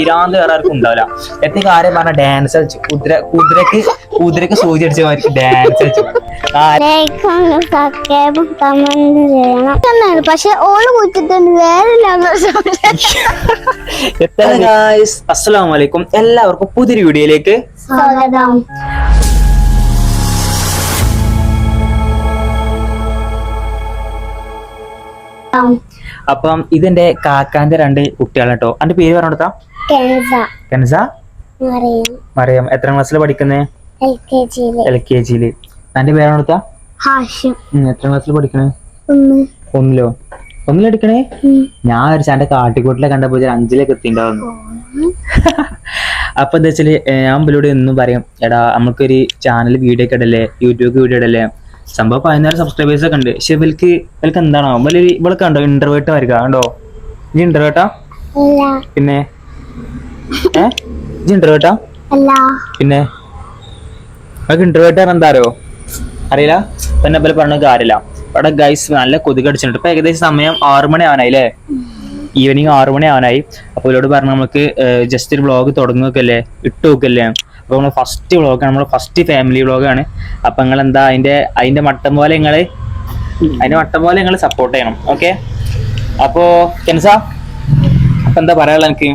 പിരാന്ത് വേറെ ആർക്കും ഉണ്ടാവില്ല. എത്ര കാര്യം പറഞ്ഞ ഡാൻസ് കളിച്ചു. കുതിര കുതിരക്ക് കുതിരക്ക് സൂചി അടിച്ച മാതിരി ഡാൻസ് കളിച്ചു. പക്ഷെ ഓൾ കുറ്റിട്ടുണ്ട് വേറെ അസ്സലാമു അലൈക്കും എല്ലാവർക്കും പുതിയൊരു വീഡിയോയിലേക്ക് സ്വാഗതം. അപ്പം ഇതെന്റെ കാക്കാന്റെ രണ്ട് കുട്ടികളാണ് കേട്ടോ. അന്റെ പേര് പറഞ്ഞെടുത്താ? കെൻസ. മറിയം. എത്ര ക്ലാസ്സിൽ പഠിക്കുന്നേ? എൽ കെ ജിയിൽ. തന്റെ കെ ജിയിൽ. എന്റെ പേര് പറഞ്ഞെടുത്താ ഹാഷ്യം എത്ര ക്ലാസ്സിൽ പഠിക്കണേ ഒന്ന്. ഒന്നിലോ? ഒന്നിലെടുക്കണേ. ഞാൻ ഒരു ചാന്റെ കാട്ടിക്കൂട്ടിലെ കണ്ടപ്പോ അഞ്ചിലേക്ക് എത്തിണ്ടാവുന്നു. അപ്പൊ എന്താ വെച്ചാൽ ഞാൻ മുമ്പിലൂടെ എന്നും പറയും എടാ നമുക്കൊരു ചാനൽ വീഡിയോ ഒക്കെ ഇടല്ലേ? YouTube video ഇടല്ലേ? സംഭവം പതിനാല് സബ്സ്ക്രൈബേഴ്സ് ഒക്കെ ഉണ്ട്. പക്ഷെ ഇവൾക്ക് ഇവൾക്ക് എന്താണോ? ഇവളൊരു ഇവൾക്ക് കണ്ടോ? ഇന്റർവേട്ട് വരിക കണ്ടോ? ഇനി ഇന്റർവേട്ടാ അല്ല പിന്നെ? ഈ ഇന്റർവേട്ടാ പിന്നെ? നമുക്ക് ഇന്റർവേട്ട് എന്താ അറിയോ? അറിയില്ല? പിന്നെ പോലെ പറഞ്ഞ കാര്യമില്ല ഇവിടെ ഗൈസ് നല്ല കൊതുക് അടിച്ചിട്ടുണ്ട്. ഇപ്പൊ ഏകദേശം സമയം ആറു മണി ആവാനായി അല്ലേ ഈവനിങ് ആറു മണി ആവാനായി. അപ്പൊ ഇവരോട് പറഞ്ഞു നമുക്ക് ജസ്റ്റ് ഒരു വ്ളോഗ് തുടങ്ങുകയല്ലേ ഇട്ട് നോക്കല്ലേ അപ്പൊ നമ്മൾ ഫസ്റ്റ് വ്ളോഗാണ് നമ്മൾ ഫസ്റ്റ് ഫാമിലി വ്ളോഗാണ് അപ്പൊ നിങ്ങൾ എന്താ അതിന്റെ അതിന്റെ മട്ടം പോലെ നിങ്ങൾ അതിന്റെ മട്ടം പോലെ നിങ്ങൾ സപ്പോർട്ട് ചെയ്യണം. ഓക്കെ അപ്പോ കെൻസ? അപ്പൊ എന്താ പറയാനുള്ള എനിക്ക്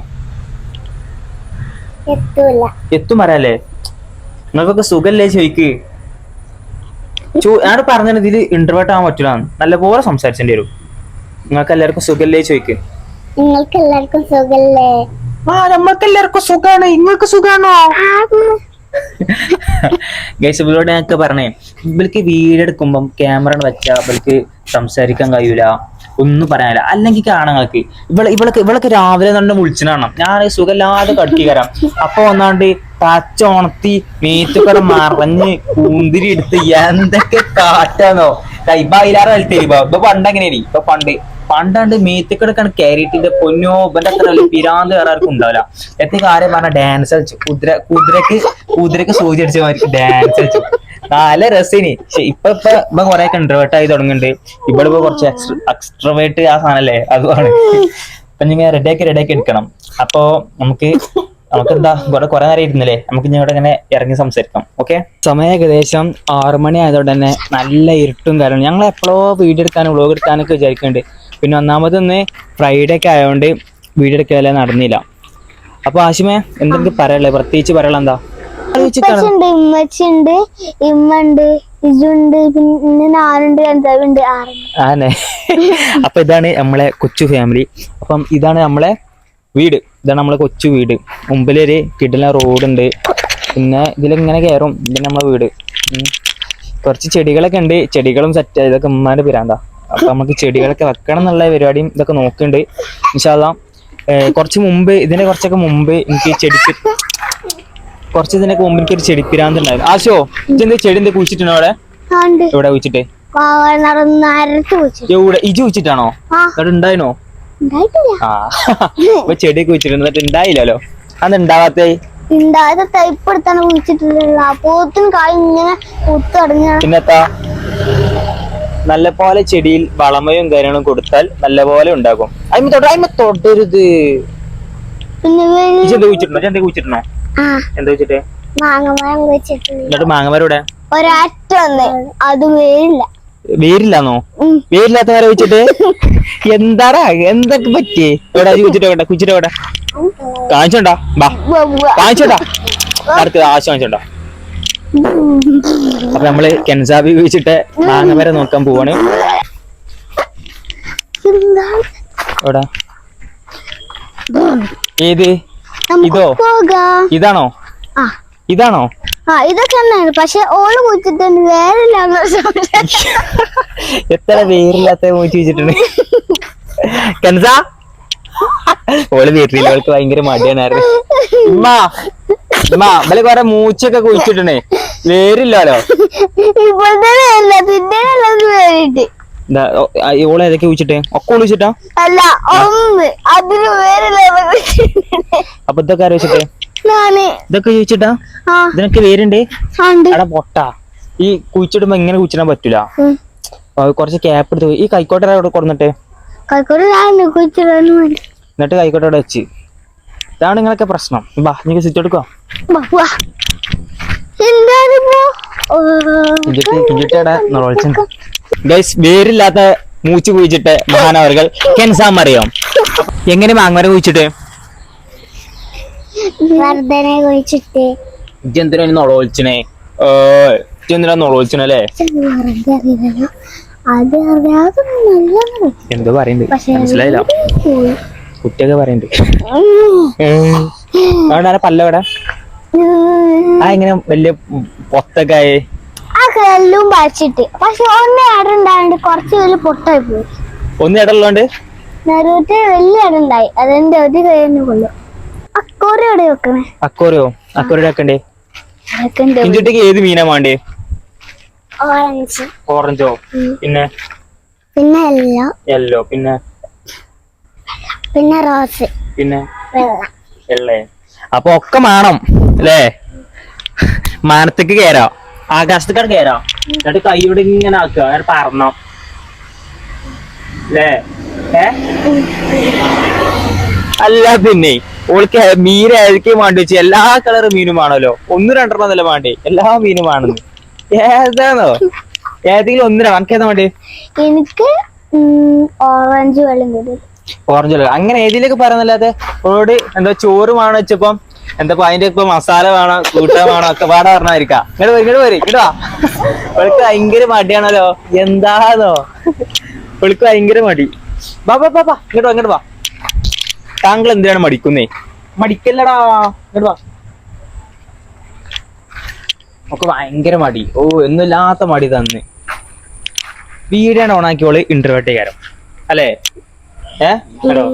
എത്തും വരാല്ലേ നിങ്ങൾക്കൊക്കെ സുഖല്ലേ ചോയ്ക്ക്? ഞാൻ പറഞ്ഞത് ഇതിൽ ഇന്റർവേർട്ട് ആവാൻ പറ്റില്ല നല്ലപോലെ സംസാരിച്ചേണ്ടി വരും. നിങ്ങൾക്ക് എല്ലാവർക്കും സുഖല്ലേ ചോയ്ക്ക്? നിങ്ങൾക്ക് എല്ലാവർക്കും സുഖല്ലേ? ആ നമ്മൾക്ക് എല്ലാവർക്കും സുഖാണ്. നിങ്ങൾക്ക് സുഖാണോ? ഗൈസ് ഇവരോട് ഞങ്ങൾക്ക് പറഞ്ഞേ. ഇവർക്ക് വീഡിയോ എടുക്കുമ്പം ക്യാമറ വെച്ചാൽ ഇവർക്ക് സംസാരിക്കാൻ കഴിയൂല. ഒന്നും പറയാനില്ല. അല്ലെങ്കിൽ കാണാങ്ങൾക്ക് ഇവളെ ഇവളൊക്കെ ഇവളൊക്കെ രാവിലെ തന്നെ വിളിച്ചിനാണ്. ഞാൻ സുഖമില്ലാതെ കടുക്കി കയറാം അപ്പൊ വന്നാണ്ട് തച്ച ഉണത്തി മേത്തുക്കട മറഞ്ഞ് കൂന്തിരി എടുത്ത് എന്തൊക്കെ കാറ്റാന്നോ ഇപ്പൊ അതിലാറ് വലുത്തേരി ഇപ്പൊ പണ്ട് എങ്ങനെയായി ഇപ്പൊ പണ്ട്. പണ്ടാണ്ട് മേത്തുക്കടക്കാണ് കയറിയിട്ടിന്റെ പൊന്നോ ഇവന്റെ അത്ര പിരാന്ത് വേറെ ആർക്കും ഉണ്ടാവില്ല. എത്ര കാര്യം പറഞ്ഞ ഡാൻസ് കളിച്ചു. കുതിര കുതിരക്ക് കുതിരക്ക് സൂചി അടിച്ച മാതിരി ഡാൻസ് കളിച്ചു. നല്ല രസിനി. ഇപ്പൊ ഇപ്പൊ ഇപ്പൊ കൊറേ ഇന്റർവേർട്ട് ആയി തുടങ്ങുന്നുണ്ട്. ഇവിടെ ഇപ്പൊ കുറച്ച് എക്സ്ട്രവേർട്ട് ആ സാധനല്ലേ? അതുമാണ് അപ്പൊ നിങ്ങൾ റെഡിയാക്കി റെഡിയാക്കി എടുക്കണം. അപ്പോ നമുക്ക് നമുക്ക് എന്താ ഇവിടെ കുറെ നേരം ഇരുന്നില്ലേ? നമുക്ക് ഇനി ഇവിടെ ഇങ്ങനെ ഇറങ്ങി സംസാരിക്കാം. ഓക്കെ സമയം ഏകദേശം ആറു മണി ആയതുകൊണ്ട് തന്നെ നല്ല ഇരുട്ടും കാര്യം ഞങ്ങൾ എപ്പോഴോ വീഡിയോ എടുക്കാനും വ്ളോഗ് എടുക്കാനൊക്കെ വിചാരിക്കുന്നുണ്ട് പിന്നെ ഒന്നാമതൊന്ന് ഫ്രൈഡേ ഒക്കെ ആയതുകൊണ്ട് വീഡിയോ എടുക്കാതെ നടന്നില്ല. അപ്പൊ ആശിമേ എന്തെങ്കിലും പറയാനുള്ളത്? പ്രത്യേകിച്ച് പറയാനുള്ള എന്താ? ഉമ്മച്ചുണ്ട് ഇമ്മണ്ട് ഇജുണ്ട് പിന്നെ നാലുണ്ട് അഞ്ചാവുണ്ട് ആറുണ്ട്. ആനെ അപ്പൊ ഇതാണ് നമ്മളെ കൊച്ചു ഫാമിലി അപ്പം ഇതാണ് നമ്മളെ വീട്. ഇതാണ് നമ്മളെ കൊച്ചു വീട്. മുമ്പിലൊരു റോഡ് റോഡുണ്ട്. പിന്നെ ഇതിലിങ്ങനെ കയറും. ഇതിന് നമ്മളെ വീട്. കുറച്ച് ചെടികളൊക്കെ ഉണ്ട്. ചെടികളും സെറ്റ് ഇതൊക്കെ ഉമ്മാന്റെ പിരാന്താ. അപ്പൊ നമുക്ക് ചെടികളൊക്കെ വെക്കണം എന്നുള്ള പരിപാടിയും ഇതൊക്കെ നോക്കുന്നുണ്ട് ഇൻഷാല്ല കുറച്ച് മുമ്പ് ഇതിന്റെ കുറച്ചൊക്കെ മുമ്പ് എനിക്ക് ചെടിക്ക് കുറച്ച് ഇതിനൊക്കെ മുമ്പ് എനിക്ക് ഒരു ചെടിപ്പിരാന്ത് ഉണ്ടായിരുന്നു. ആശോ ഇതെന്താ ചെടി എന്താ കുഴിച്ചിട്ടുണ്ടോ അവിടെ? എവിടെ കുഴിച്ചിട്ട്? എവിടെ? ഇജ് കുഴിച്ചിട്ടാണോ? ആ. എന്നിട്ട് ഉണ്ടായിനോ? ആ. ചെടിയൊക്കെ കുഴിച്ചിട്ടുണ്ട് എന്നിട്ട് ഉണ്ടായില്ലല്ലോ. അന്ന് ഉണ്ടാവാത്തേ? ഉണ്ടായത് തൈപ്പെടുത്താണ് കുഴിച്ചിട്ടുള്ളത്. അപ്പോത്തിന് കായ് ഇങ്ങനെ കുത്തടങ്ങ പിന്നെത്താ നല്ല പോലെ ചെടിയിൽ വളമയും കാര്യങ്ങളും കൊടുത്താൽ നല്ല പോലെ ഉണ്ടാകും. അയിമ തൊടരുത്. പിന്നെ കുഴിച്ചിട്ടുണ്ടോ? ചെന്ത കുഴിച്ചിട്ടുണ്ടോ? എന്താ വെച്ചിട്ട്? മാങ്ങമരം എന്നിട്ട് മാങ്ങമരവിടെ? ഒരറ്റ വന്ന് അത് വേരില്ല. വേരില്ലാന്നോ. വേരില്ലാത്ത മരം വെച്ചിട്ട്? എന്താടാ? എന്തൊക്കെ പറ്റി? എവിടെ കുച്ചിട്ടോട്ടെ എവിടെ കാണിച്ചോണ്ടാ? ബാ. കാണിച്ചോണ്ടാ? അടുത്ത് ആശ കാണിച്ചോണ്ടാ. അപ്പൊ നമ്മൾ കെൻസാബി വെച്ചിട്ട് മാങ്ങ വരെ നോക്കാൻ പോവാണ്? എവിടെ? ഏത്? ഇതോ? ഇതാണോ? ഇതാണോ? ആ ഇതൊക്കെ തന്നെയാണ് പക്ഷെ ഓൾ കുഴിച്ചിട്ടുണ്ട് വേറില്ലാന്ന് എത്ര പേരില്ലാത്ത മൂച്ചി വെച്ചിട്ടുണ്ട്. കൻസാ? ഓൾ വീട്ടിൽ അവൾക്ക് ഭയങ്കര മടിയാണായിരുന്നു. ഉമ്മ ഉമ്മ ഇവൾ കൊറേ മൂച്ചൊക്കെ കുഴിച്ചിട്ടുണ്ടേ. വേരില്ലാലോ ഇപ്പോഴത്തെ പിന്നെ വേറിട്ട്. ഓൾ ഏതൊക്കെ വിളിച്ചിട്ട് ഒക്കെ വിളിച്ചിട്ടാ അല്ല അതിന് അപ്പൊ ഇതൊക്കെ ആരോ വെച്ചിട്ടേ ഇതൊക്കെ ചോദിച്ചിട്ടാ ഇതിനൊക്കെ എടാ പൊട്ട. ഈ കുഴിച്ചിടുമ്പോ ഇങ്ങനെ കുഴിച്ചിടാൻ പറ്റൂല. കുറച്ച് ക്യാപ്പ് എടുത്ത്. ഈ കൈക്കോട്ട അവിടെ കൊടുന്നിട്ട്? എന്നിട്ട് കൈക്കോട്ട അവിടെ വെച്ച്. ഇതാണ് നിങ്ങളൊക്കെ പ്രശ്നം. ബാ സ്വിച്ച് എടുക്കോ? വാ, വാ. ഗൈസ് വേരില്ലാത്ത മൂച്ച് കുഴിച്ചിട്ട് മഹാനവർകൾ കെൻസാം അറിയാം? എങ്ങനെ മാങ്ങമരം കുഴിച്ചിട്ട്? വർധനെ കുഴിച്ചിട്ട്. ഇജ്ജെന്തിനാ നൊളോളിച്ചണേ ഇജ്ജെന്തിനാ നൊളോളിച്ചണല്ലേ വെറുതെ അറിയില്ലല്ലോ അത് അറിയാതെ നല്ലതാണ്. എന്തോ പറയണ്ട്. പക്ഷെ മനസ്സിലായില്ല. കുട്ടിയൊക്കെ പറയണ്ട്. അവിടെ പല്ലവിടെ? ആ ഇങ്ങനെ വലിയ പൊത്തൊക്കെ ആയി? ആ കല്ലും പറിച്ചിട്ട്. പക്ഷെ ഒന്ന് ഇടണ്ടായോണ്ട് കുറച്ച് വലിയ പൊട്ടായി പോയി. ഒന്ന് ഇടള്ളോണ്ട് നെറൂറ്റ് വലിയ ഇടണ്ടായി അതെന്റെ ഒരു കഴിഞ്ഞു കൊള്ളു അക്കോറി വെക്കണേ? അക്കോറിയോ? അക്കോറിയുടെ വെക്കണ്ടേ? ഇഞ്ചിട്ടേക്ക് ഏത് മീനാ വേണ്ടേ? ഓറഞ്ച്. ഓറഞ്ചോ? പിന്നെ? പിന്നെ എല്ലോ. യെല്ലോ പിന്നെ? പിന്നെ റോസ്. പിന്നെ? വെള്ള. അപ്പൊ ഒക്കെ മാണം അല്ലേ? മാനത്തേക്ക് കയറാം ആകാശത്തേക്കാണ് കയറാം എന്നിട്ട് കൈയോടെ ഇങ്ങനെ ആക്കുക. അങ്ങനെ പറഞ്ഞോ അല്ലേ ഏ? അല്ല പിന്നെ ഓൾക്ക് മീൻ ഏതൊക്കെയും വേണ്ടി വെച്ച് എല്ലാ കളർ മീനും ആണല്ലോ ഒന്ന് രണ്ടെണ്ണം എന്നല്ല വേണ്ടേ? എല്ലാ മീനും ആണെന്ന് ഏതാണോ? ഏതെങ്കിലും ഒന്നിനാ? നമുക്ക് ഏതാ വേണ്ടേ? എനിക്ക് ഓറഞ്ച് വെള്ളം ഓറഞ്ച് വെള്ളം. അങ്ങനെ ഏതിലേക്ക് പറയുന്നല്ലാതെ? ഓട് എന്താ ചോറ് വേണം വെച്ചപ്പം? എന്താ അതിന്റെ ഇപ്പൊ മസാല വേണം കൂട്ട വേണം ഒക്കെ പാടെ പറഞ്ഞായിരിക്കാം. ഇങ്ങോട്ട് ഇങ്ങോട്ട് പോരി ഇവൾക്ക് ഭയങ്കര മടിയാണല്ലോ. എന്താണോ ഇവൾക്ക് ഭയങ്കര മടി. ബാ ബാ ബാ ബാ ഇങ്ങോട്ട് ഇങ്ങോട്ട് വാ. താങ്കൾ എന്തിനാണ് മടിക്കുന്നേ? മടിക്കല്ലടാ. ഇങ്ങോട്ട് വാ. ഒക്കെ ഭയങ്കര മടി. ഓ ഒന്നുമില്ലാത്ത മടി തന്ന്. വീടാണ് ഓണാക്കിയോൾ ഇന്റർവ്യൂ ചെയ്യാരം അല്ലേ? ഏഹ് ഹലോ.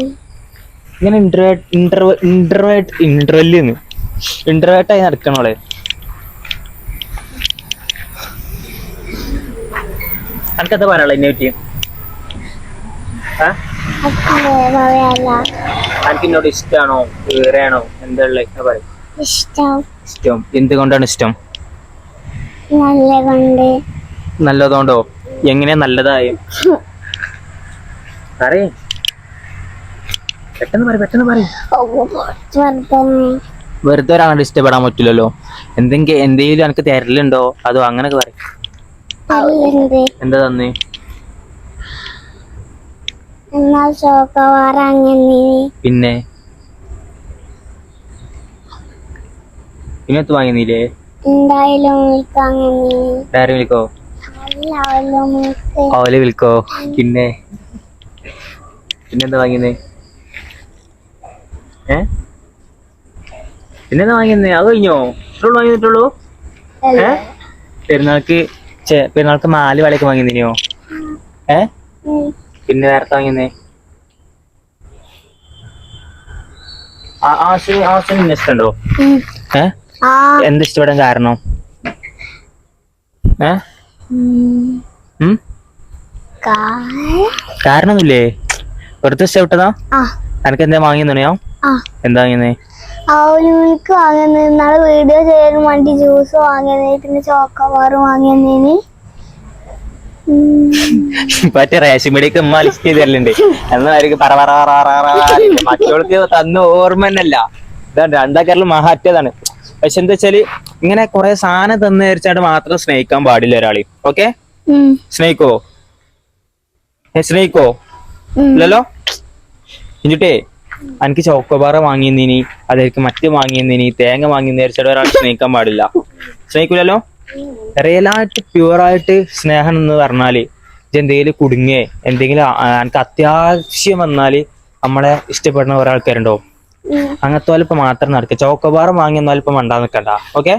ഇങ്ങനെ ഇന്റർവേട്ട് ഇന്റർവ ഇന്റർവേട്ട് ഇന്റർവെല്ലിന്ന് ഇന്റർവേട്ടായി നടക്കണോളെ എനിക്കെന്താ പറയാനുള്ള എന്നെ പറ്റി? ഏ ഇഷ്ടാണോ? വേറെയാണോ? എന്താ ഉള്ളത് പറയും. ഇഷ്ടം. എന്തുകൊണ്ടാണ് ഇഷ്ടം? നല്ല കൊണ്ട് നല്ലതുകൊണ്ടോ? എങ്ങനെ നല്ലതായും? പറയേ. പെട്ടെന്ന് പറയും പെട്ടെന്ന് പറയും. വർദ്ധന വെറുതെ ഒരാളെ ഇഷ്ടപ്പെടാൻ പറ്റില്ലല്ലോ. എന്തെങ്കിലും എന്തെങ്കിലും എനിക്ക് തരലുണ്ടോ? അതോ അങ്ങനൊക്കെ പറയും. എന്താ തന്നേ? പിന്നെ? അങ്ങനെ പിന്നെ വാങ്ങിന്നില്ലേ? അങ്ങനെ ഡയറി വിൽക്കോ എല്ലാവരും മിൽക്ക്. വിൽക്കോ പിന്നെ? പിന്നെന്താ വാങ്ങിയേ ഏ? പിന്നെന്താ വാങ്ങിയെന്നേ? അത് കഴിഞ്ഞോ? ഇത്രയുള്ളൂ വാങ്ങിയിട്ടുള്ളൂ? ഏ? പെരുന്നാൾക്ക് ചെ പെരുന്നാൾക്ക് മാൽ വളയൊക്കെ വാങ്ങിയോ ഏ? പിന്നെ നേരത്തെ വാങ്ങിയെന്നേ? ആശയം ആശയം ഇഷ്ടമുണ്ടോ? ഉം. ഏ? എന്ത് ഇഷ്ടപ്പെടാൻ കാരണം? ഏ? കാരണമൊന്നുമില്ലേ വെറുതെ ഇഷ്ടപ്പെട്ടതാ? എനിക്ക് എന്താ വാങ്ങിയെന്നോ ആ എന്താ ഒരു മിൽക്ക് വാങ്ങുന്നത് ഇന്നാൾ വീഡിയോ ചെയ്യാൻ വേണ്ടി ജ്യൂസ് വാങ്ങിയത് പിന്നെ ചോക്കോബാർ വാങ്ങിയതിന്. മറ്റേ റേഷൻ പീടിയൊക്കെ ഉമ്മ ലിസ്റ്റ് ചെയ്ത് തരലുണ്ട് പറ പറ പറ പറ പറ പറ. മറ്റവൾക്ക് തന്ന ഓർമ്മ തന്നെയല്ല. ഇതാണ് രണ്ടാക്കാരിലും മഹാറ്റതാണ് പക്ഷെ എന്താ വെച്ചാൽ ഇങ്ങനെ കുറെ സാധനം തന്നു വിചാരിച്ചാണ്ട് മാത്രം സ്നേഹിക്കാൻ പാടില്ല ഒരാളെ. ഓക്കെ? സ്നേഹിക്കോ? സ്നേഹിക്കോ? ഇല്ലല്ലോ? എന്നിട്ടേ എനിക്ക് ചോക്കോബാറ വാങ്ങിയെന്നിനി അതെനിക്ക് മറ്റ് വാങ്ങിയെന്നിനി തേങ്ങ വാങ്ങി നേരിച്ചിട്ട് ഒരാൾ സ്നേഹിക്കാൻ പാടില്ല. സ്നേഹിക്കൂലല്ലോ? റിയലായിട്ട് പ്യുവറായിട്ട് സ്നേഹം എന്ന് പറഞ്ഞാൽ എന്തെങ്കിലും കുടുങ്ങേ എന്തെങ്കിലും എനിക്ക് അത്യാവശ്യം വന്നാൽ നമ്മളെ ഇഷ്ടപ്പെടുന്ന ഒരാൾക്കാരുണ്ടോ അങ്ങനത്തെ ഇപ്പൊ മാത്രം നടക്കുക ചോക്കോബാർ വാങ്ങിയെന്നാൽ ഇപ്പൊ മണ്ടാ നിക്കണ്ട. ഓക്കെ?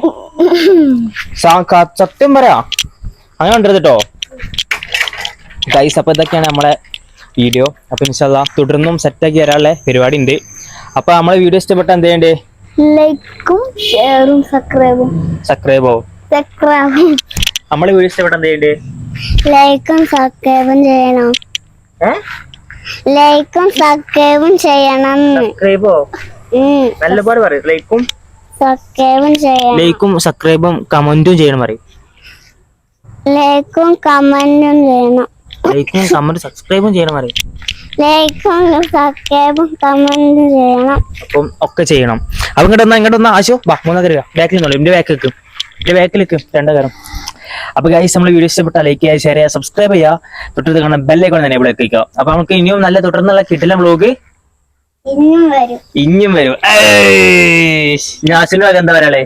സത്യം പറയാ. അങ്ങനെ ഉണ്ടരുത് കേട്ടോ ഗൈസ് അപ്പൊ ഇതൊക്കെയാണ് നമ്മളെ വീഡിയോ അപ്പൊ ഇൻഷാല്ല തുടർന്നും സെറ്റാക്കി വരാനുള്ള പരിപാടി ഉണ്ട് അപ്പൊ നമ്മളെ വീഡിയോ ഇഷ്ടപ്പെട്ട എന്ത് ചെയ്യണ്ടേ? ലൈക്കും ഷെയറും സബ്സ്ക്രൈബും സബ്സ്ക്രൈബോ സബ്സ്ക്രൈബും നമ്മളെ വീഡിയോ ഇഷ്ടപ്പെട്ട എന്ത് ചെയ്യണ്ടേ? ലൈക്കും സബ്സ്ക്രൈബും ചെയ്യണം. ലൈക്കും സബ്സ്ക്രൈബും ചെയ്യണം. സബ്സ്ക്രൈബോ നല്ല നല്ലപോലെ പറയും. ലൈക്കും സബ്സ്ക്രൈബും ചെയ്യണം. ലൈക്കും സബ്സ്ക്രൈബും കമന്റും ചെയ്യണം പറയും. ലൈക്കും കമന്റും ചെയ്യണം. ലൈക്കും കമന്റ് സബ്സ്ക്രൈബും ചെയ്യണം പറയും. ലൈക്കും സബ്സ്ക്രൈബും കമന്റും ചെയ്യണം. അപ്പം ഒക്കെ ചെയ്യണം. അപ്പൊ ഇങ്ങോട്ട് വന്നാ ഇങ്ങോട്ട് വന്നാ ആശോ ബാ മൂന്നാ തരിക ബാക്കിൽ നിന്നോളൂ എന്റെ ബാക്ക് വെക്കും എന്റെ ബാക്കിൽ വെക്കും രണ്ടു കാരം അപ്പൊ ഗൈസ് നമ്മൾ വീഡിയോ ഇഷ്ടപ്പെട്ടാൽ ലൈക്ക് ചെയ്യുക ഷെയർ ചെയ്യുക സബ്സ്ക്രൈബ് ചെയ്യുക. തൊട്ടടുത്ത് കാണാൻ ബെല്ലൈക്കോൺ തന്നെ ഇവിടെ വെക്കുക അപ്പൊ നമുക്ക് ഇനിയും നല്ല തുടർന്നുള്ള കിട്ടില്ല ബ്ലോഗ് ഇനിയും വരും. ഇനിയും വരും. നാസിന്റെ വക എന്താ പറയാളേ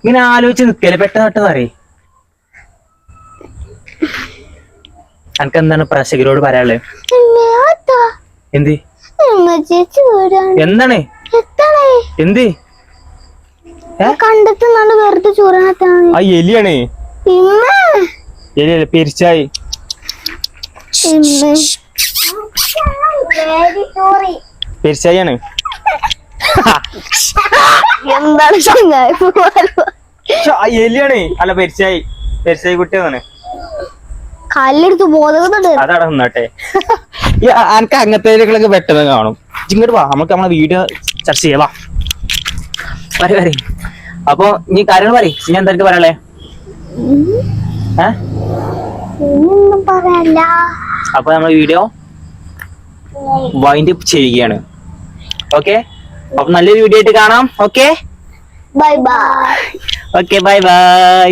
ഇങ്ങനെ ആലോചിച്ച് നിൽക്കല്ലേ പെട്ടെന്ന് പെട്ടെന്ന് അറിയേ അനക്ക് എന്താണ് പ്രേക്ഷകരോട് പറയാനുള്ളത്? എന്ത്? എന്താണ്? എന്ത്? കണ്ടിട്ട് വെറുതെ ചൂരണത്താണ് ആ എലിയാണ്. ഇമ്മ എലിയല്ല പെരിച്ചായി. പെരിച്ചായാണ് എന്താണ് എലിയാണ്. അല്ല പെരിച്ചായി. പെരിച്ചായി കുട്ടിയാണ് കല്ലെടുത്ത് ബോധവുന്നുണ്ട് അതവിടെ നിന്നോട്ടെ. ഈ അ- അനക്ക് അങ്ങനത്തെ പെട്ടെന്ന് കാണും. ഇങ്ങോട്ട് വാ നമുക്ക് നമ്മളെ വീഡിയോ ചർച്ച ചെയ്യാം. വരെ വരെ. അപ്പൊ നീ കാര്യങ്ങൾ പറയും. ഞാൻ എന്തായിരിക്കും പറയാളേ ഏ? ഒന്നും പറയല്ല അപ്പൊ നമ്മൾ വീഡിയോ വൈൻഡ് അപ്പ് ചെയ്യുകയാണ്. ഓക്കെ? അപ്പൊ നല്ലൊരു വീഡിയോ ആയിട്ട് കാണാം. Okay? Bye bye. Okay bye bye.